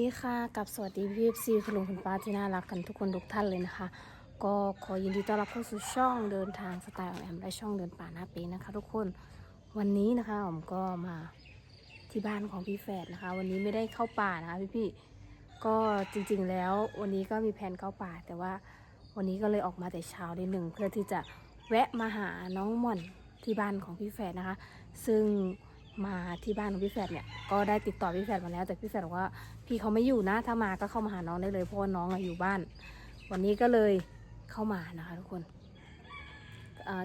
ดีค่ะกับสวัสดีพี่ซีคุณลุงคุณป้าที่น่ารักกันทุกคนทุกท่านเลยนะคะ ก็ขอยินดีต้อนรับเข้าสู่ช่องเดินทางสไตล์ของแอมและช่องเดินป่าหน้าปีนะคะ ทุกคนวันนี้นะคะผมก็มาที่บ้านของพี่แฝดนะคะ วันนี้ไม่ได้เข้าป่านะคะพี่พี่ก็จริงๆแล้ววันนี้ก็มีแผนเข้าป่า แต่ว่าวันนี้ก็เลยออกมาแต่เช้านิดหนึ่งเพื่อที่จะแวะมาหาน้องหม่อนที่บ้านของพี่แฝดนะคะ ซึ่ง มาที่บ้านของพี่แฝดเนี่ยก็ได้ติดต่อพี่แฝดมาแล้ว แต่พี่แฝดบอกว่าพี่เขาไม่อยู่นะถ้ามาก็เข้ามาหาน้องได้เลยเพราะว่าน้องอยู่บ้าน วันนี้ก็เลยเข้ามานะคะทุกคน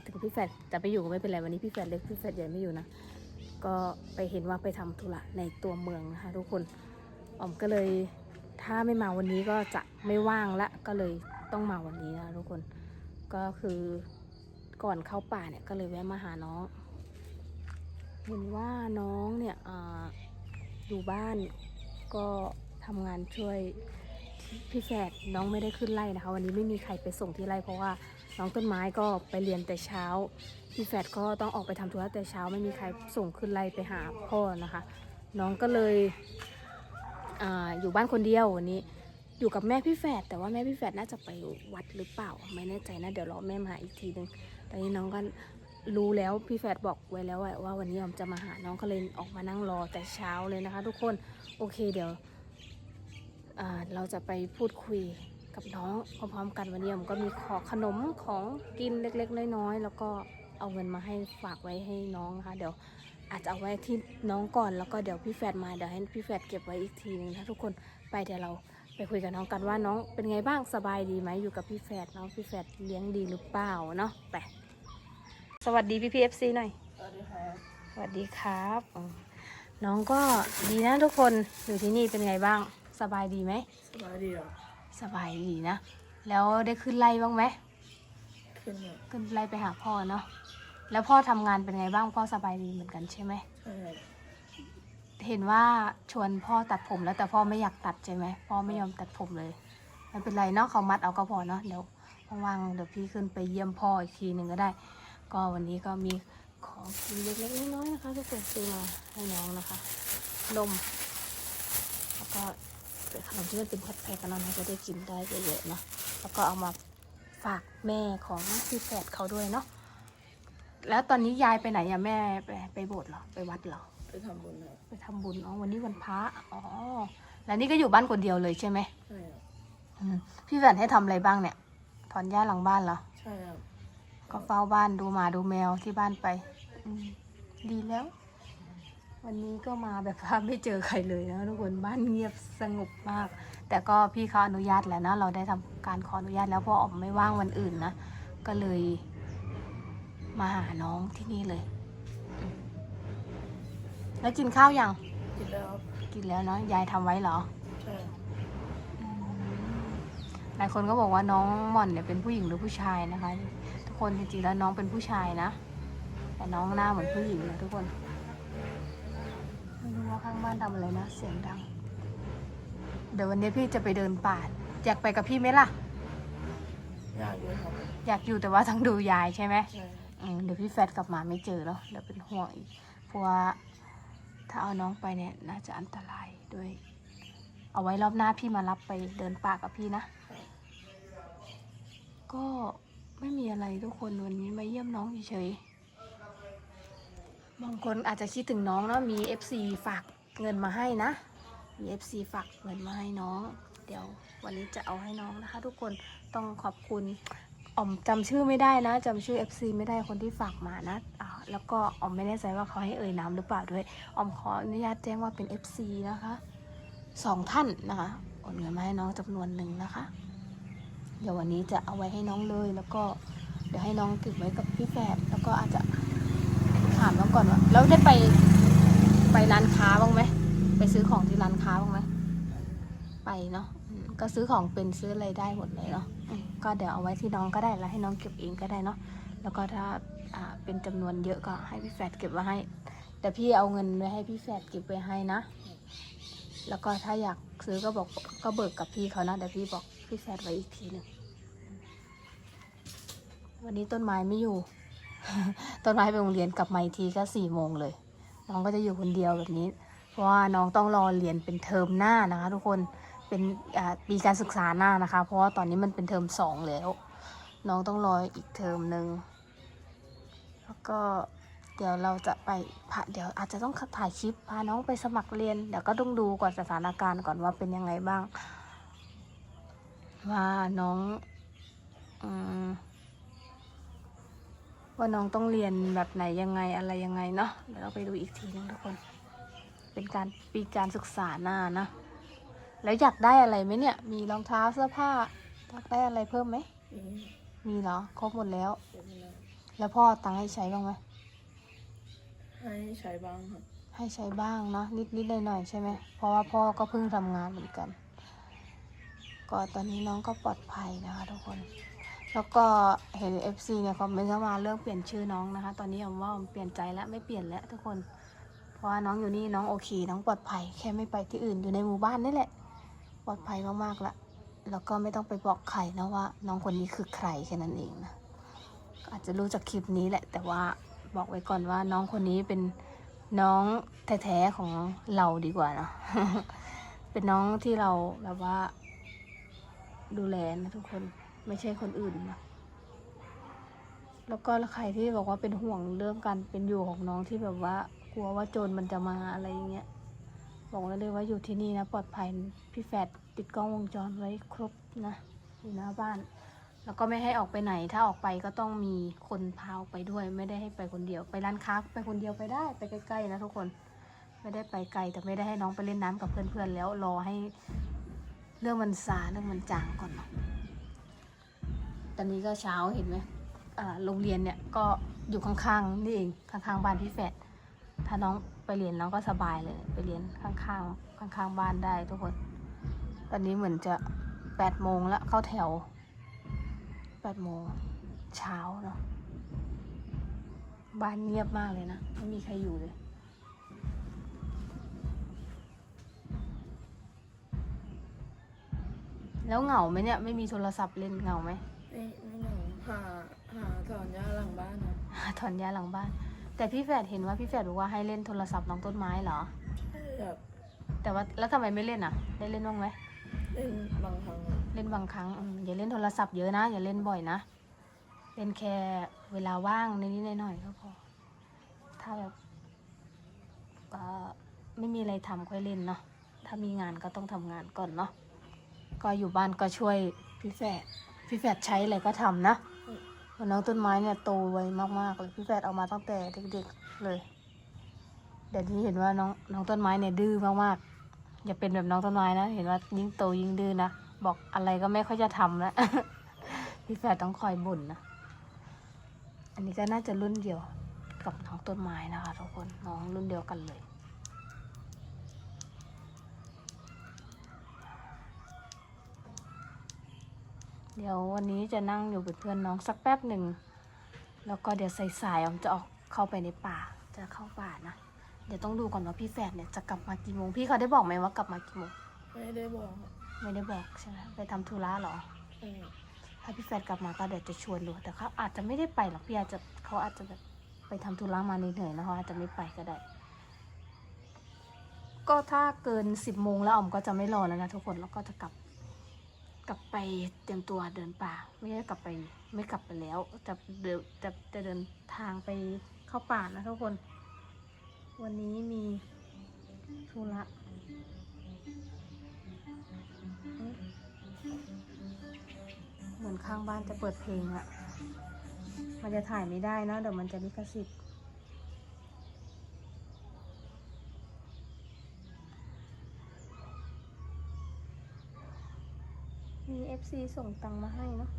ถึงพี่แฝดจะไปอยู่ก็ไม่เป็นไรวันนี้พี่แฝดเล็กพี่แฝดใหญ่ไม่อยู่นะก็ไปเห็นว่าไปทำธุระในตัวเมืองนะคะทุกคนอ๋อมก็เลยถ้าไม่มาวันนี้ก็จะไม่ว่างละก็เลยต้องมาวันนี้นะคะทุกคนก็คือก่อนเข้าป่าเนี่ยก็เลยแวะมาหาน้อง เห็นว่าน้องเนี่ยออยู่บ้านก็ทำงานช่วยพี่แฝดน้องไม่ได้ขึ้นไล่นะคะ วันนี้ไม่มีใครไปส่งที่ไร่เพราะว่าน้องต้นไม้ก็ไปเรียนแต่เช้าพี่แฝดก็ต้องออกไปทำธุระแต่เช้าไม่มีใครส่งขึ้นไล่ไปหาพ่อนะคะ น้องก็เลยออยู่บ้านคนเดียววันนี้ อยู่กับแม่พี่แฝดแต่ว่าแม่พี่แฝดน่าจะไปวัดหรือเปล่า ไม่แน่ใจนะเดี๋ยวรอแม่มาอีกทีนึงตอนนี้น้องก็ รู้แล้วพี่แฝดบอกไว้แล้วว่าวันนี้ออมจะมาหาน้องก็เลยออกมานั่งรอแต่เช้าเลยนะคะ ทุกคนโอเคเดี๋ยวเราจะไปพูดคุยกับน้องพร้อมๆกันวันนี้ออมก็มีขอขนมของกินเล็กๆน้อยๆแล้วก็เอาเงินมาให้ฝากไว้ให้น้องนะคะเดี๋ยวอาจจะเอาไว้ที่น้องก่อนแล้วก็เดี๋ยวพี่แฝดมาเดี๋ยวให้พี่แฝดเก็บไว้อีกทีนึงนะทุกคนไปเดี๋ยวเราไปคุยกับน้องกันว่าน้องเป็นไงบ้างสบายดีไหมอยู่กับพี่แฝดน้องพี่แฝดเลี้ยงดีหรือเปล่าเนาะไป สวัสดีพี่พีเอฟซีหน่อย สวัสดีครับสวัสดีครับอืมน้องก็ดีนะทุกคนอยู่ที่นี่เป็นไงบ้าง สบายดีไหมสบายดีเหรอสบายดีนะ แล้วได้ขึ้นไล่บ้างไหมขึ้นเนี่ยขึ้นไล่ไปหาพ่อเนาะแล้วพ่อทำงานเป็นไงบ้างพ่อสบายดีเหมือนกันใช่ไหม ใช่ครับเห็นว่าชวนพ่อตัดผมแล้วแต่พ่อไม่อยากตัดใช่ไหมพ่อไม่ยอมตัดผมเลยไม่เป็นไรเนาะเขามัดเอาก็พอเนาะเดี๋ยวว่างๆเดี๋ยวพี่ขึ้นไปเยี่ยมพ่ออีกทีหนึ่งก็ได้ ก็วันนี้ก็มีของกินเล็กๆน้อยๆนะคะทุกคนซื้อมาให้น้องนะคะนมแล้วก็เป็นขนมที่มันเป็นแพ็คๆกันเนาะจะได้กินได้เยอะๆเนาะแล้วก็เอามาฝากแม่ของพี่แฝดเขาด้วยเนาะแล้วตอนนี้ยายไปไหนอะแม่ไปไปโบสถ์เหรอไปวัดเหรอไปทำบุญครับไปทำบุญอ๋อวันนี้วันพระอ๋อแล้วนี่ก็อยู่บ้านคนเดียวเลยใช่ไหมใช่ครับอืมพี่แหวนให้ทำอะไรบ้างเนี่ย ถอนหญ้าหลังบ้านเหรอ ใช่ครับ ก็เฝ้าบ้านดูหมาดูแมวที่บ้านไปอืมดีแล้ว วันนี้ก็มาแบบว่าไม่เจอใครเลยนะทุกคนบ้านเงียบสงบมาก แต่ก็พี่เขาอนุญาตแล้วนะเราได้ทำการขออนุญาตแล้วเพราะออกไม่ว่างวันอื่นนะก็เลยมาหาน้องที่นี่เลยอืมแล้วกินข้าวยังกินแล้วครับกินแล้วเนาะยายทำไว้เหรอใช่ครับหลายคนก็บอกว่าน้องหม่อนเนี่ยเป็นผู้หญิงหรือผู้ชายนะคะทุก คนจริงๆแล้วน้องเป็นผู้ชายนะ แต่น้องหน้าเหมือนผู้หญิงนะทุกคนไม่รู้ว่าข้างบ้านทำอะไรนะ เสียงดัง เดี๋ยววันนี้พี่จะไปเดินป่าอยากไปกับพี่ไหมล่ะ ยากด้วยครับอยากอยู่แต่ว่าต้องดูยายใช่ไหมใช่ครับอืมเดี๋ยวพี่แฟดกลับมาไม่เจอแล้วเดี๋ยวเป็นห่วงอีกเพราะว่าถ้าเอาน้องไปเนี่ยน่าจะอันตรายด้วย เอาไว้รอบหน้าพี่มารับไปเดินป่ากับพี่นะ ก็ ไม่มีอะไรทุกคนวันนี้มาเยี่ยมน้องเฉยๆบางคนอาจจะคิดถึงน้องเนาะมี FC ฝากเงินมาให้นะมี FC ฝากเงินมาให้น้อง เดี๋ยววันนี้จะเอาให้น้องนะคะ ทุกคนต้องขอบคุณอ๋อมจำชื่อไม่ได้นะจำชื่อ FC ไม่ได้คนที่ฝากมานะอ่าแล้วก็อ๋อมไม่แน่ใจว่าเขาให้เอ่ยนามหรือเปล่าด้วยอ๋อมขออนุญาตแจ้งว่าเป็น FC นะคะสองท่านนะคะโอนเงินมาให้น้องจำนวนหนึ่งนะคะ เดี๋ยววันนี้จะเอาไว้ให้น้องเลย แล้วก็เดี๋ยวให้น้องเก็บไว้กับพี่แฝดแล้วก็อาจจะถามน้องก่อนว่าแล้วได้ไปไปร้านค้าบ้างไหมไปซื้อของที่ร้านค้าบ้างไหมไปเนาะก็ซื้อของเป็นซื้ออะไรได้หมดเลยเนาะก็เดี๋ยวเอาไว้ที่น้องก็ได้แล้วให้น้องเก็บเองก็ได้เนาะแล้วก็ถ้าอ่าเป็นจำนวนเยอะก็ให้พี่แฝดเก็บไว้ให้ แต่พี่เอาเงินไว้ให้พี่แฝดเก็บไว้ให้นะ แล้วก็ถ้าอยากซื้อก็บอกก็เบิกกับพี่เขานะเดี๋ยวพี่บอก พี่แฟดไว้อีกทีหนึ่งวันนี้ต้นไม้ไม่อยู่ ต้นไม้ไปโรงเรียนกลับมาอีกทีก็สี่โมงเลย น้องก็จะอยู่คนเดียวแบบนี้ฝราะว่าน้องต้องรอเรียนเป็นเทอมหน้านะคะ ทุกคน เป็นปีการศึกษาหน้านะคะ เพราะว่าตอนนี้มันเป็นเทอมสองแล้ว น้องต้องรออีกเทอมหนึ่ง แล้วก็เดี๋ยวเราจะไปพาเดี๋ยวอาจจะต้องถ่ายคลิปพาน้องไปสมัครเรียน เดี๋ยวก็ต้องดูก่อนสถานการณ์ก่อนว่าเป็นยังไงบ้าง ว่าน้องอืมว่าน้องต้องเรียนแบบไหนยังไงอะไรยังไงเนาะเดี๋ยวเราไปดูอีกทีนึงทุกคน เป็นการปีการศึกษาหน้านะ แล้วอยากได้อะไรไหมเนี่ย มีรองเท้าเสื้อผ้าอยากได้อะไรเพิ่มไหมนี่มีเหรอ ครบหมดแล้วเดี๋ยวนี้นะแล้วพ่อตังค์ให้ใช้บ้างไหมให้ใช้บ้างครับให้ใช้บ้างเนาะนิดนิดหน่อยหน่อยๆใช่ไหมเพราะว่าพ่อก็เพิ่งทำงานเหมือนกัน ก็ตอนนี้น้องก็ปลอดภัยนะคะทุกคน แล้วก็เห็น FC เนี่ยคอมเมนต์เข้ามาเรื่องเปลี่ยนชื่อน้องนะคะ ตอนนี้ผมว่าผมเปลี่ยนใจแล้วไม่เปลี่ยนแล้วทุกคน เพราะว่าน้องอยู่นี่น้องโอเค น้องปลอดภัย แค่ไม่ไปที่อื่นอยู่ในหมู่บ้านนี่แหละ ปลอดภัยมากๆละแล้วก็ไม่ต้องไปบอกใครนะว่า น้องคนนี้คือใครแค่นั้นเองนะอาจจะรู้จากคลิปนี้แหละ แต่ว่าบอกไว้ก่อนว่าน้องคนนี้เป็นน้องแท้ๆของเราดีกว่าเนาะเป็นน้องที่เราแบบว่า ดูแลนะทุกคนไม่ใช่คนอื่นนะแล้วก็ใครที่บอกว่าเป็นห่วงเรื่องการเป็นอยู่ของน้องที่แบบว่ากลัวว่าโจรมันจะมาอะไรอย่างเงี้ยบอกไว้เลยว่าอยู่ที่นี่นะปลอดภัยพี่แฟดติดกล้องวงจรไว้ครบนะอยู่หน้าบ้าน แล้วก็ไม่ให้ออกไปไหน ถ้าออกไปก็ต้องมีคนพาออกไปด้วย ไม่ได้ให้ไปคนเดียว ไปร้านค้าไปคนเดียวไปได้ไปใกล้ๆนะทุกคน ไม่ได้ไปไกลแต่ไม่ได้ให้น้องไปเล่นน้ำกับเพื่อนๆแล้วรอให้ เรื่องมันซาเรื่องมันจางก่อนเนาะตอนนี้ก็เช้าเห็นไหมโรงเรียนเนี่ยก็อยู่ข้างๆนี่เองข้างๆบ้านพี่แฟดถ้าน้องไปเรียนน้องก็สบายเลย ไปเรียนข้างๆข้างๆบ้านได้ทุกคน ตอนนี้เหมือนจะแปดโมงแล้วเข้าแถวแปดโมงเช้าเนาะบ้านเงียบมากเลยนะ ไม่มีใครอยู่เลย แล้วเหงาไหมเนี่ยไม่มีโทรศัพท์เล่นเหงาไหมไม่ไม่หนูหาหาถอนหญ้าหลังบ้านนะถอนหญ้าหลังบ้าน แต่พี่แฝดเห็นว่าพี่แฝดบอกว่าให้เล่นโทรศัพท์น้องต้นไม้เหรอใช่แบบแต่ว่าแล้วทำไมไม่เล่นอะ ได้เล่นบ้างไหมเล่นบางครั้งอะเล่นบางครั้งอืมอย่าเล่นโทรศัพท์เยอะนะ อย่าเล่นบ่อยนะเล่นแค่เวลาว่างนิดๆหน่อยๆก็พอถ้าแบบเอ่อไม่มีอะไรทำค่อยเล่นเนาะถ้ามีงานก็ต้องทำงานก่อนเนาะ ก็อยู่บ้านก็ช่วยพี่แฝดพี่แฝดใช้อะไรก็ทำนะน้องต้นไม้เนี่ยโตไวมากๆเลยพี่แฝดเอามาตั้งแต่เด็กๆเลยเดี๋ยวนี้เห็นว่าน้องน้องต้นไม้เนี่ยดื้อมากๆอย่าเป็นแบบน้องต้นไม้นะเห็นว่ายิ่งโตยิ่งดื้อนะบอกอะไรก็ไม่ค่อยจะทำแล้วพี่แฝดต้องคอยบ่นนะอันนี้ก็น่าจะรุ่นเดียวกับน้องต้นไม้นะคะทุกคนน้องรุ่นเดียวกันเลย เดี๋ยววันนี้จะนั่งอยู่เป็นเพื่อนน้องสักแป๊บหนึ่ง แล้วก็เดี๋ยวสายๆออมจะออกเข้าไปในป่า จะเข้าป่านะ เดี๋ยวต้องดูก่อนว่าพี่แฝดเนี่ยจะกลับมากี่โมง พี่เขาได้บอกไหมว่ากลับมากี่โมง ไม่ได้บอกครับไม่ได้บอกใช่ไหมไปทำธุระเหรอ เออถ้าพี่แฟนกลับมาก็เดี๋ยวจะชวนดูแต่เขาอาจจะไม่ได้ไปหรอกพี่อาจจะเขาอาจจะแบบไปทำธุระมาเหนื่อยๆนะเขาอาจจะไม่ไปก็ได้ ก็ถ้าเกินสิบโมงแล้วออมก็จะไม่รอแล้วนะทุกคนแล้วก็จะกลับ กลับไปเตรียมตัวเดินป่า ไม่ได้กลับไปไม่กลับไปแล้ว จะเดินจะจะเดินทางไปเข้าป่านะทุกคน วันนี้มีธุระเหมือนข้างบ้านจะเปิดเพลงอะมันจะถ่ายไม่ได้นะเดี๋ยวมันจะลิขสิทธิ์ มี FC ส่งตังมาให้เนาะ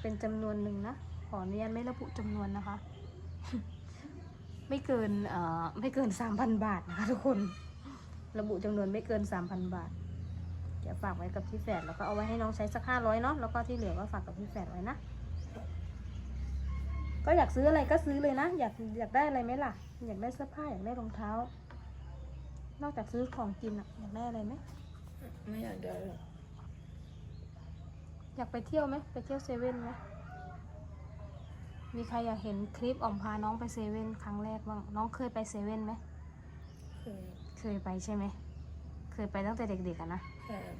เป็นจำนวนหนึ่งนะ ขออนุญาตไม่ระบุจำนวนนะคะ ไม่เกินเอ่อไม่เกินสามพันบาทนะคะทุกคน ระบุจำนวนไม่เกินสามพันบาท เดี๋ยวฝากไว้กับพี่แฝดแล้วก็เอาไว้ให้น้องใช้สักห้าร้อยเนาะ แล้วก็ที่เหลือก็ฝากกับพี่แฝดไว้นะ ก็อยากซื้ออะไรก็ซื้อเลยนะ อยากอยากได้อะไรไหมล่ะ อยากได้เสื้อผ้าอยากได้รองเท้า นอกจากซื้อของกินอะอยากได้อะไรไหม ไม่อยากได้หรอก อยากไปเที่ยวไหมไปเที่ยวเซเว่นไหมมีใครอยากเห็นคลิปออมพาน้องไปเซเว่นครั้งแรกบ้างน้องเคยไปเซเว่นไหมเคยเคยไปใช่ไหมเคยไปตั้งแต่เด็กๆอะนะใช่ครับ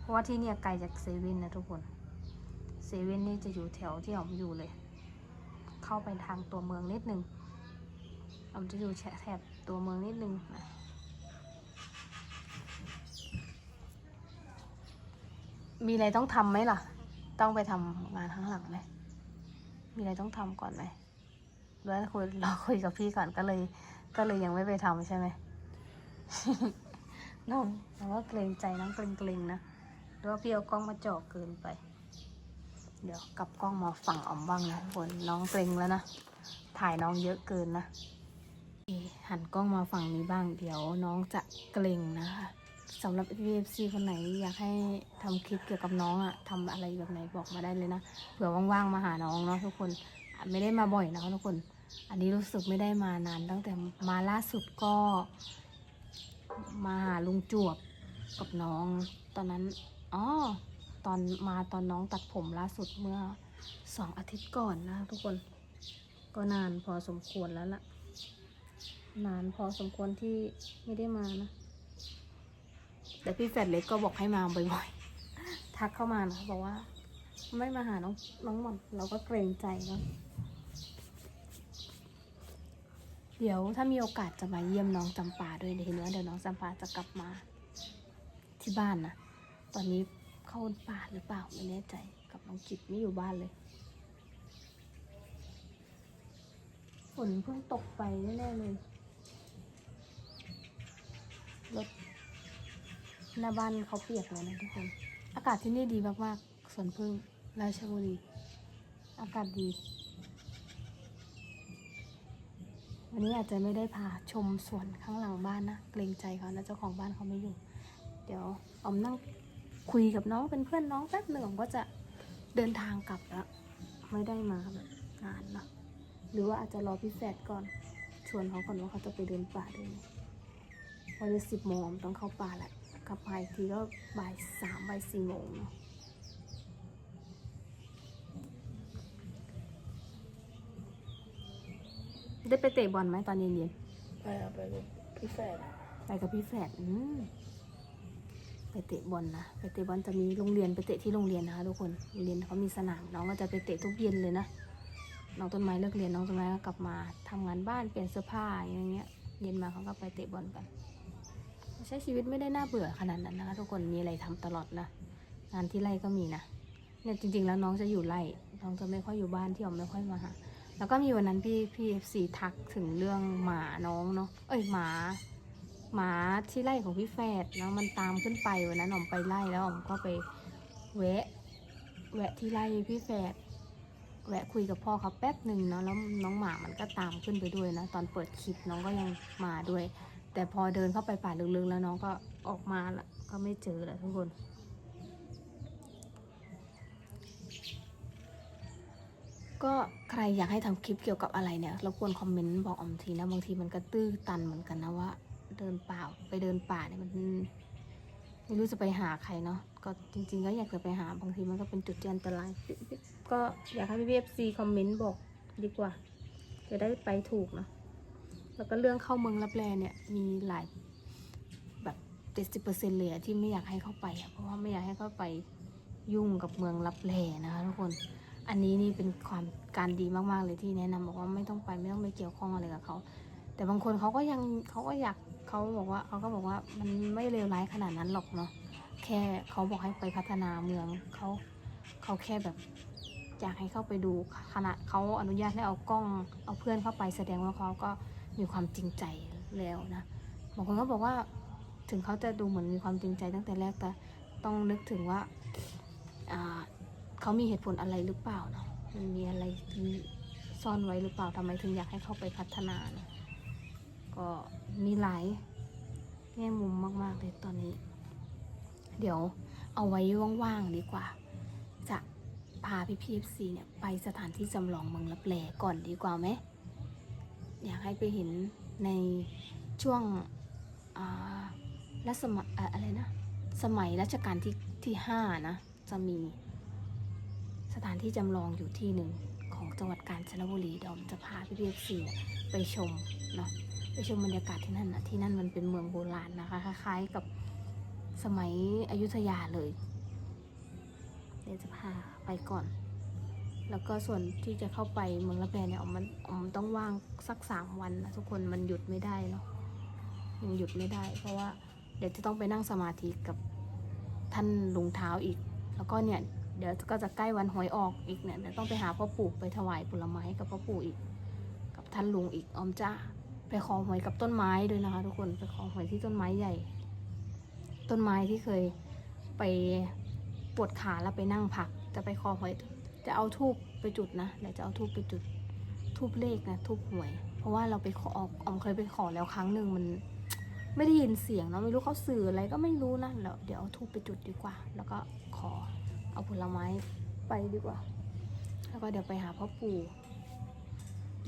เพราะว่าที่เนี่ยไกลจากเซเว่นนะทุกคนเซเว่นนี่จะอยู่แถวที่ออมอยู่เลย เข้าไปทางตัวเมืองนิดนึงออมจะอยู่แถบตัวเมืองนิดนึงนะ มีอะไรต้องทำไหมล่ะ ต้องไปทำงานข้างหลังไหมมีอะไรต้องทำก่อนไหมแล้วคุยเราคุยกับพี่ก่อนก็เลย ก็เลยยังไม่ไปทำใช่ไหมน้องน้องก็เกรงใจน้องเกรงๆนะหรือว่าพี่เอากล้องมาจ่อเกินไป เดี๋ยวกลับกล้องมาฝั่งออมบ้างนะทุกคนน้องเกรงแล้วนะ ถ่ายน้องเยอะเกินนะหันกล้องมาฝั่งนี้บ้าง เดี๋ยวน้องจะเกรงนะคะ สำหรับ VFC คนไหนอยากให้ทำคลิปเกี่ยวกับน้องอะทำอะไรแบบไหนบอกมาได้เลยนะ เผื่อว่างๆมาหาน้องเนาะทุกคนไม่ได้มาบ่อยนะคะทุกคน อันนี้รู้สึกไม่ได้มานาน ตั้งแต่มาล่าสุดก็ มาหาลุงจวบกับน้อง ตอนนั้นอ๋อตอนมาตอนน้องตัดผมล่าสุดเมื่อสองอาทิตย์ก่อนนะทุกคน ก็นานพอสมควรแล้วล่ะ นานพอสมควรที่ไม่ได้มานะ แต่พี่แฟดเล็กก็บอกให้มาบ่อยๆ ทักเข้ามานะบอกว่า ไม่มาหาน้องน้องหม่อนเราก็เกรงใจเนาะเดี๋ยวถ้ามีโอกาสจะมาเยี่ยมน้องจำปาด้วยเดี๋ยวเห็นว่าเดี๋ยวน้องจำปาจะกลับมาที่บ้านนะตอนนี้เข้าป่าหรือเปล่าไม่แน่ใจกับน้องจิตไม่อยู่บ้านเลยฝนเพิ่งตกไปแน่ๆเลยรถ หน้าบ้านเขาเปียกเลยนะทุกคน อากาศที่นี่ดีมากๆสวนพึ่งราชบุรี อากาศดี วันนี้อาจจะไม่ได้พาชมสวนข้างหลังบ้านนะ เกรงใจเขานะเจ้าของบ้านเขาไม่อยู่ เดี๋ยวออมนั่งคุยกับน้องเป็นเพื่อนน้องแป๊บหนึ่งอมก็จะเดินทางกลับแล้วไม่ได้มาแบบนานนะหรือว่าอาจจะรอพี่แฟดก่อนชวนเขาก่อนว่าเขาจะไปเดินป่าด้วยไหมพอจะสิบโมงต้องเข้าป่าแหละ กลับมาอีกทีก็บ่ายสามบ่ายสี่โมงเนาะได้ไปเตะบอลไหมตอนเย็นไปครับไปกับพี่แฝดๆไปกับพี่แฝดอืมไปเตะบอลนะไปเตะบอลจะมีโรงเรียนไปเตะที่โรงเรียนนะคะทุกคนโรงเรียนเขามีสนามน้องก็จะไปเตะทุกเย็นเลยนะน้องต้นไม้เลิกเรียนน้องต้นไม้ก็กลับมาทำงานบ้านเปลี่ยนเสื้อผ้าอย่างเงี้ย เย็นมาเขาก็ไปเตะบอลกันใช้ชีวิตไม่ได้น่าเบื่อขนาดนั้นนะคะทุกคนมีอะไรทำตลอดนะงานที่ไร่ก็มีนะเนี่ยจริง ๆ แล้วน้องจะอยู่ไร่น้องจะไม่ค่อยอยู่บ้านที่ออมไม่ค่อยมาหาแล้วก็มีวันนั้นพี่พี่เอฟซีทักถึงเรื่องหมาน้องเนาะเอ้ยหมาหมาที่ไร่ของพี่แฟดเนาะมันตามขึ้นไปวันนั้นออมไปไล่แล้วออมก็ไปแวะแวะที่ไร่พี่แฟดแวะคุยกับพ่อเขาแป๊บหนึ่งเนาะแล้วน้องหมามันก็ตามขึ้นไปด้วยนะ ตอนเปิดคลิปน้องก็ยังมาด้วย แต่พอเดินเข้าไปป่าลึกๆแล้วน้องก็ออกมาละก็ไม่เจอแล้วทุกคนก็ใครอยากให้ทำคลิปเกี่ยวกับอะไรเนี่ยรบกวนคอมเมนต์บอกออมทีนะบางทีมันก็ตื้อตันเหมือนกันนะว่า เดินป่าไปเดินป่าเนี่ยมันไม่รู้จะไปหาใครเนาะก็จริง ๆ ก็อยากจะไปหาบางทีมันก็เป็นจุดที่อันตรายก็อยากให้พี่เอฟซีคอมเมนต์บอกดีกว่า จะได้ไปถูกเนาะ แล้วก็เรื่องเข้าเมืองรับแลเนี่ยมีหลายแบบเจ็ดสิบเปอร์เซ็นต์เลยที่ไม่อยากให้เข้าไปเพราะว่าไม่อยากให้เข้าไปยุ่งกับเมืองรับแลนะคะทุกคน อันนี้นี่เป็นความการดีมากๆเลยที่แนะนำบอกว่าไม่ต้องไปไม่ต้องไปเกี่ยวข้องอะไรกับเขาแต่บางคนเขาก็ยังเขาก็อยากเขาบอกว่าเขาก็บอกว่ามันไม่เลวร้ายขนาดนั้นหรอกเนาะแค่เขาบอกให้ไปพัฒนาเมืองเขาเขาแค่แบบอยากให้เข้าไปดูขนาดเขาอนุญาตให้เอากล้องเอาเพื่อนเข้าไปแสดงว่าเขาก็ มีความจริงใจแล้วนะบางคนก็บอกว่าถึงเขาจะดูเหมือนมีความจริงใจตั้งแต่แรกแต่ต้องนึกถึงว่าเขามีเหตุผลอะไรหรือเปล่าเนาะมันมีอะไรที่ซ่อนไว้หรือเปล่าทำไมถึงอยากให้เขาไปพัฒนาเนะก็มีหลายแง่มุมมากๆเลยตอนนี้ เดี๋ยวเอาไว้ว่างๆดีกว่า จะพาพี่พีเอฟซีเนี่ยไปสถานที่จำลองเมืองลับแลก่อนดีกว่าไหม อยากให้ไปเห็นในช่วงรัชสมัยอะอะไรนะ สมัยรัชกาลที่ที่ห้านะ จะมีสถานที่จำลองอยู่ที่หนึ่งของจังหวัดกาญจนบุรีเดี๋ยวผมจะพาพี่พีเอฟซีไปชมเนาะไปชมบรรยากาศที่นั่นนะที่นั่นมันเป็นเมืองโบราณนะคะคล้ายๆกับสมัยอยุธยาเลย เดี๋ยวจะพาไปก่อน แล้วก็ส่วนที่จะเข้าไปเมืองละแพเนี่ยเอามันเอมต้องว่างสักสามวันนะทุกคนมันหยุดไม่ได้เนาะยังหยุดไม่ได้ เพราะว่าเดี๋ยวจะต้องไปนั่งสมาธิกับท่านลุงเท้าอีก แล้วก็เนี่ยเดี๋ยวก็จะใกล้วันหวยออกอีกเนี่ยเดี๋ยวต้องไปหาพ่อปู่ไปถวายผลไม้กับพ่อปู่อีก กับท่านลุงอีกออมจ้าไปขอหวยกับต้นไม้ด้วยนะคะ ทุกคนไปขอหวยที่ต้นไม้ใหญ่ ต้นไม้ที่เคยไปปวดขาแล้วไปนั่งพัก จะไปขอหวย จะเอาทูบไปจุดนะเดี๋ยวจะเอาทูบไปจุดทูบเลขนะทูบหวย เพราะว่าเราไปขอออมเคยไปขอแล้วครั้งหนึ่งมัน ไม่ได้ยินเสียงเนาะไม่รู้เขาสื่ออะไรก็ไม่รู้นะแล้วเดี๋ยวเอาทูบไปจุดดีกว่า แล้วก็ขอเอาผลไม้ไปดีกว่า แล้วก็เดี๋ยวไปหาพ่อปู่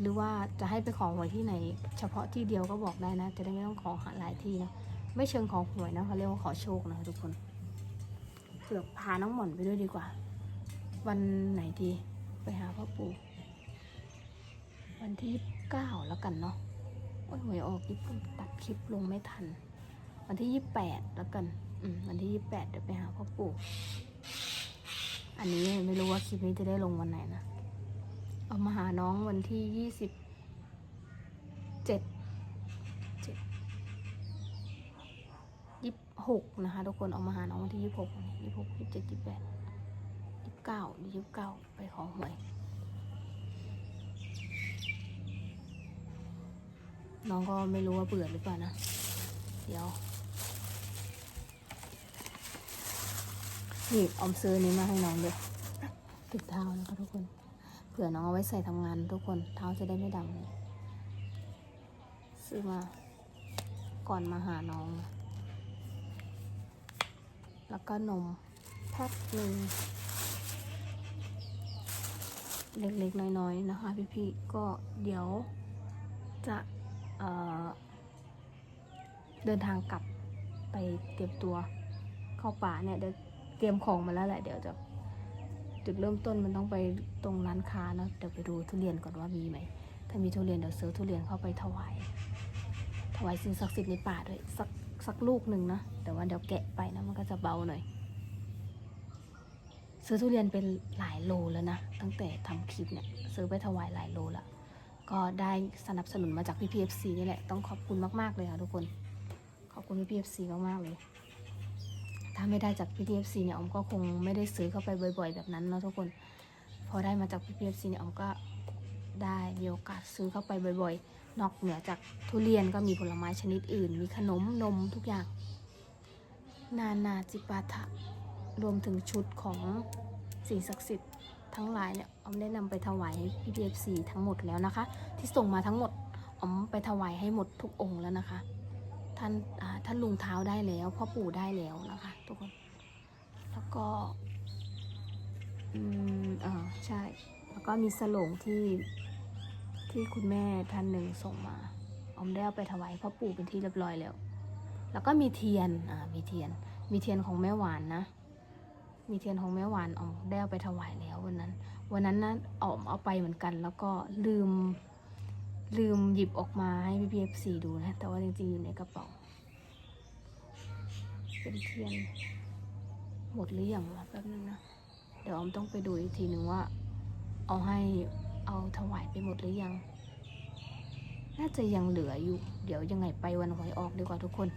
หรือว่าจะให้ไปขอหวยที่ไหน เฉพาะที่เดียวก็บอกได้นะ จะได้ไม่ต้องขอหาหลายที่นะไม่เชิงขอหวยนะเขาเรียกว่าขอโชคนะทุกคนเผื่อพาน้องหม่อนไปด้วยดีกว่า วันไหนดีไปหาพ่อปู่ วันที่ยี่สิบเก้าแล้วกันเนาะโอ้ยหวยออกยี่สิบตัดคลิปลงไม่ทัน วันที่ยี่สิบแปดแล้วกัน อืมวันที่ยี่สิบแปดเดี๋ยวไปหาพ่อปู่ อันนี้ไม่รู้ว่าคลิปนี้จะได้ลงวันไหนนะ เอามาหาน้องวันที่ยี่สิบเจ็ดเจ็ดยี่สิบหกนะคะ ทุกคนเอามาหาน้องวันที่ยี่สิบหกยี่สิบหกยี่สิบเจ็ดยี่สิบแปด เก้ายี่สิบเก้าไปขอหวย น้องก็ไม่รู้ว่าเบื่อหรือเปล่านะ เดี๋ยว นี่ออมซื้อนี้มาให้น้องด้วยติดเท้านะคะทุกคน เผื่อน้องเอาไว้ใส่ทำงานทุกคน เท้าจะได้ไม่ดำเลยซื้อมาก่อนมาหาน้อง แล้วก็นมแพ็คหนึ่ง เล็กๆ น้อยๆ นะคะพี่ๆ ก็เดี๋ยวจะเเดินทางกลับไปเตรียมตัวเข้าป่าเนี่ยเดี๋ยวเตรียมของมาแล้วแหละเดี๋ยวจะจุดเริ่มต้นมันต้องไปตรงร้านค้าเนอะเดี๋ยวไปดูทุเรียนก่อนว่ามีไหม ถ้ามีทุเรียนเดี๋ยวซื้อทุเรียนเข้าไปถวาย ถวายสิ่งศักดิ์สิทธิ์ในป่าด้วยสักสักลูกหนึ่งนะ แต่ว่าเดี๋ยวแกะไปนะมันก็จะเบาหน่อย ซื้อทุเรียนเป็นหลายโลแล้วนะ ตั้งแต่ทำคลิปเนี่ยซื้อไปถวายหลายโลละก็ได้สนับสนุนมาจากพี่พีเอฟซีนี่แหละ ต้องขอบคุณมาก ๆ เลยค่ะทุกคน ขอบคุณพี่พีเอฟซีมาก ๆ เลย ถ้าไม่ได้จาก PTFC เอฟซีเนี่ยอมก็คงไม่ได้ซื้อเข้าไปบ่อย ๆ แบบนั้นเนาะทุกคน พอได้มาจาก PTFC เอฟซีเนี่ยออมก็ได้มีโอกาสซื้อเข้าไปบ่อย ๆ นอกเหนือจากทุเรียนก็มีผลไม้ชนิดอื่น มีขนมนมทุกอย่าง นานาจิปาถะ รวมถึงชุดของสิ่งศักดิ์สิทธิ์ทั้งหลายเนี่ยออมได้นำไปถวายให้ PTFC ทั้งหมดแล้วนะคะ ที่ส่งมาทั้งหมดออมไปถวายให้หมดทุกองค์แล้วนะคะ ท่านท่านลุงเท้าได้แล้วพ่อปู่ได้แล้วนะคะทุกคน แล้วก็อืมอ่าใช่ แล้วก็มีสลงที่ที่คุณแม่ท่านหนึ่งส่งมาออมได้เอาไปถวายพ่อปู่เป็นที่เรียบร้อยแล้ว แล้วก็มีเทียนอ่ามีเทียน มีเทียนของแม่หวานนะ มีเทียนของแม่หวานออมได้เอาไปถวายแล้ววันนั้น วันนั้นนะออมเอาไปเหมือนกัน แล้วก็ลืม ลืมหยิบออกมาให้พี่พีเอฟซีดูนะ แต่ว่าจริงๆอยู่ในกระเป๋า เป็นเทียน หมดหรือยังวะแป๊บนึงนะ เดี๋ยวออมต้องไปดูอีกทีหนึ่งว่า เอาให้เอาถวายไปหมดหรือยัง น่าจะยังเหลืออยู่ เดี๋ยวยังไงไปวันหวยออกดีกว่าทุกคน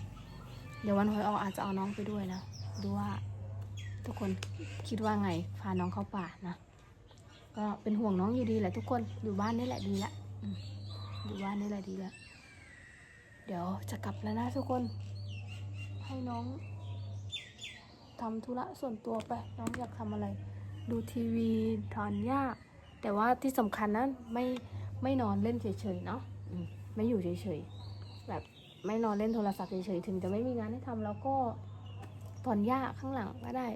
เดี๋ยววันหวยออกอาจจะเอาน้องไปด้วยนะ ดูว่า ทุกคนคิดว่าไงพาน้องเข้าป่านะ ก็เป็นห่วงน้องอยู่ดีแหละทุกคนอยู่บ้านนี่แหละดีละอยู่บ้านนี่แหละดีล้วเดี๋ยวจะกลับแล้วนะทุกคน ให้น้องทำธุระส่วนตัวไป น้องอยากทำอะไร ดูทีวีถอนหญ้า แต่ว่าที่สำคัญนะไม่ไม่นอนเล่นเฉยๆเนาะไม่อยู่เฉยๆแบบไม่นอนเล่นโทรศัพท์เฉยๆถึงจะไม่มีงานให้ทำแล้วก็ถอนหญ้าข้างหลังก็ได้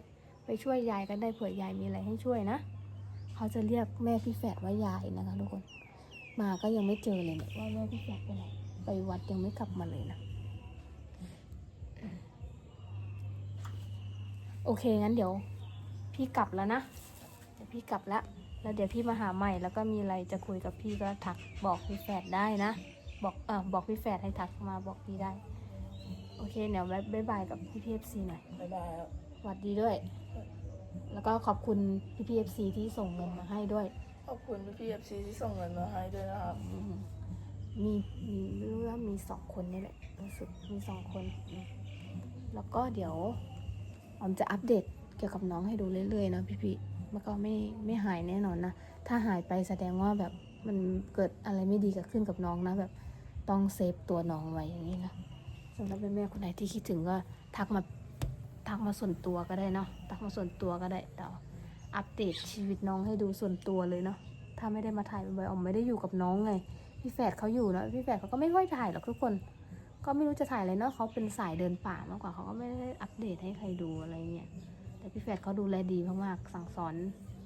ไปช่วยยายกันได้เผื่อยายมีอะไรให้ช่วยนะ เขาจะเรียกแม่พี่แฝดว่ายายนะคะทุกคน มาก็ยังไม่เจอเลยเนี่ยว่าแม่พี่แฝดไปไหนไปวัดยังไม่กลับมาเลยนะ โอเคงั้นเดี๋ยว พี่กลับแล้วนะเดี๋ยวพี่กลับแล้วแล้วเดี๋ยวพี่มาหาใหม่แล้วก็มีอะไรจะคุยกับพี่ก็ทักบอกพี่แฝดได้นะ บอกเออบอกพี่แฝดให้ทักมาบอกพี่ได้ โอเคเดี๋ยวบ๊ายบายกับพี่พีเอฟซีหน่อยบ๊ายบายครับสวัสดีด้วย แล้วก็ขอบคุณพี่พีเอฟซีที่ส่งเงินมาให้ด้วย ขอบคุณพี่เอฟซีที่ส่งเงินมาให้ด้วยนะครับ อืมมีมีไม่รู้ว่ามีสองคนนี่แหละรู้สึกมีสองคนอืมแล้วก็เดี๋ยวออมจะอัปเดตเกี่ยวกับน้องให้ดูเรื่อยๆนะพี่พี่ๆมันก็ไม่ไม่หายแน่นอนนะ ถ้าหายไปแสดงว่าแบบมันเกิดอะไรไม่ดีเกิดขึ้นกับน้องนะแบบต้องเซฟตัวน้องไว้อย่างนี้นะสำหรับแม่ๆคนไหนที่คิดถึงก็ทักมา ทักมาส่วนตัวก็ได้เนาะทักมาส่วนตัวก็ได้เดี๋ยวอัปเดตชีวิตน้องให้ดูส่วนตัวเลยเนาะถ้าไม่ได้มาถ่ายบ่อยๆออมไม่ได้อยู่กับน้องไงพี่แฝดเขาอยู่เนอะพี่แฝดเขาก็ไม่ค่อยถ่ายหรอกทุกคน ก็ไม่รู้จะถ่ายอะไรเนาะเขาเป็นสายเดินป่ามากกว่าเขาก็ไม่ได้อัปเดตให้ใครดูอะไรเงี้ยแต่พี่แฝดเขาดูแลดีมากๆสั่งสอน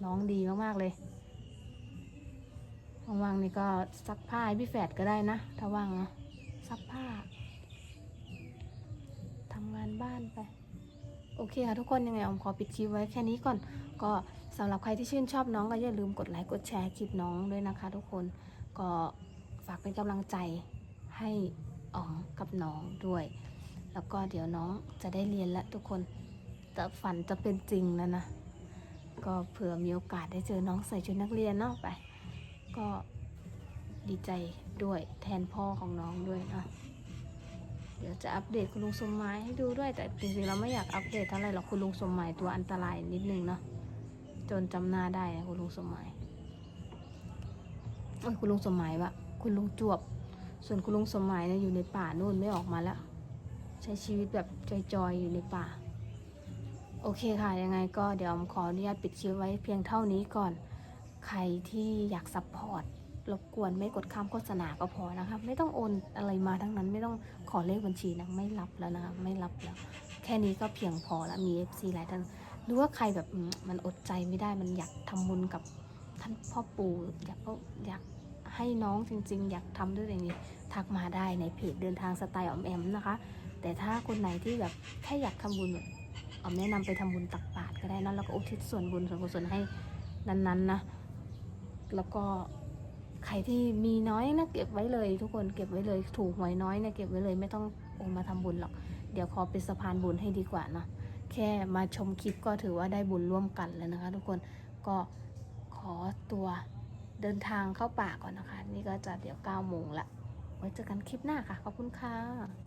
น้องดีมากๆเลยว่างๆนี่ก็ซักผ้าให้พี่แฝดก็ได้นะถ้าว่างเนาะซักผ้าทำงานบ้านไป โอเคค่ะทุกคนยังไงออมขอปิดคลิปไว้แค่นี้ก่อน ก็สำหรับใครที่ชื่นชอบน้องก็อย่าลืมกดไลค์กดแชร์คลิปน้องด้วยนะคะ ทุกคนก็ฝากเป็นกำลังใจให้อ๋องกับน้องด้วย แล้วก็เดี๋ยวน้องจะได้เรียนแล้วทุกคนแต่ฝันจะเป็นจริงแล้วนะ ก็เผื่อมีโอกาสได้เจอน้องใส่ชุดนักเรียนเนาะไป ก็ดีใจด้วยแทนพ่อของน้องด้วยเนาะ เดี๋ยวจะอัปเดตคุณลุงสมหมายให้ดูด้วย แต่จริงๆเราไม่อยากอัปเดตเท่าไหร่หรอกคุณลุงสมหมายตัวอันตรายนิดนึงเนาะจนจำหน้าได้นะคุณลุงสมหมายโอ้ยคุณลุงสมหมายวะคุณลุงจวบ ส่วนคุณลุงสมหมายเนี่ยอยู่ในป่านู่นไม่ออกมาแล้วใช้ชีวิตแบบจอยๆอยู่ในป่า โอเคค่ะยังไงก็เดี๋ยวขออนุญาตปิดคลิปไว้เพียงเท่านี้ก่อน ใครที่อยากซัพพอร์ต รบกวนไม่กดข้ามโฆษณาก็พอนะคะ ไม่ต้องโอนอะไรมาทั้งนั้นไม่ต้องขอเลขบัญชีนะไม่รับแล้วนะคะไม่รับแล้ว แค่นี้ก็เพียงพอแล้วมี FC หลายท่านหรือว่าใครแบบมันอดใจไม่ได้มันอยากทำบุญกับท่านพ่อปู่อยากก็อยากให้น้องจริง ๆ อยากทำด้วยตัวเองนี่ทักมาได้ในเพจเดินทางสไตล์ออมแอมนะคะ แต่ถ้าคนไหนที่แบบแค่อยากทำบุญแบบออมแนะนำไปทำบุญตักบาตรก็ได้นะแล้วก็อุทิศส่วนบุญส่วนกุศลให้นั้นๆนะแล้วก็ ใครที่มีน้อยนะเก็บไว้เลย ทุกคนเก็บไว้เลย ถูกหวยน้อยเนี่ยเก็บไว้เลยไม่ต้องโอมาทำบุญหรอก เดี๋ยวขอเป็นสะพานบุญให้ดีกว่าเนาะแค่มาชมคลิปก็ถือว่าได้บุญร่วมกันแล้วนะคะ ทุกคนก็ขอตัวเดินทางเข้าป่าก่อนนะคะ นี่ก็จะเดี๋ยว9โมงละไว้เจอกันคลิปหน้าค่ะ ขอบคุณค่ะ